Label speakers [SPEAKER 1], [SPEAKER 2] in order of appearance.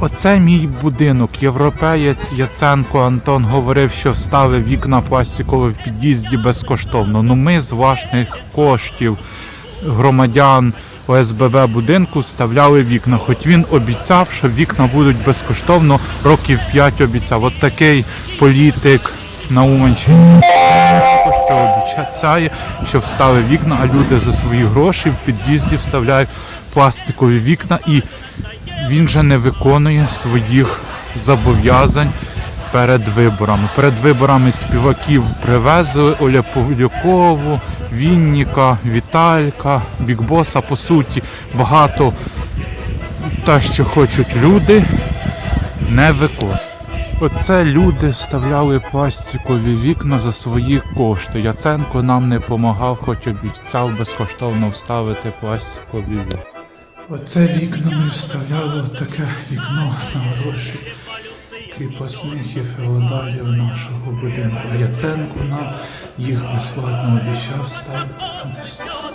[SPEAKER 1] Оце мій будинок. Європеєць Яценко Антон говорив, що вставив вікна пластикові в під'їзді безкоштовно. Ну ми з власних коштів громадян ОСББ будинку вставляли вікна. Хоч він обіцяв, що вікна будуть безкоштовно, років 5 обіцяв. От такий політик на Уманщині. Що обіцяє, що вставив вікна, а люди за свої гроші в під'їзді вставляють пластикові вікна і він же не виконує своїх зобов'язань перед виборами. Перед виборами співаків привезли Оля Повлякову, Вінніка, Віталька, Бікбоса. По суті, багато те, що хочуть люди, не виконують. Оце люди вставляли пластикові вікна за свої кошти. Яценко нам не допомагав, хоч обіцяв безкоштовно вставити пластикові вікна. Оце вікна ми вставляли таке вікно на гроші кріпосних і феодалів нашого будинку. Яценку нам їх безплатно обіцяв ставити, а не встав.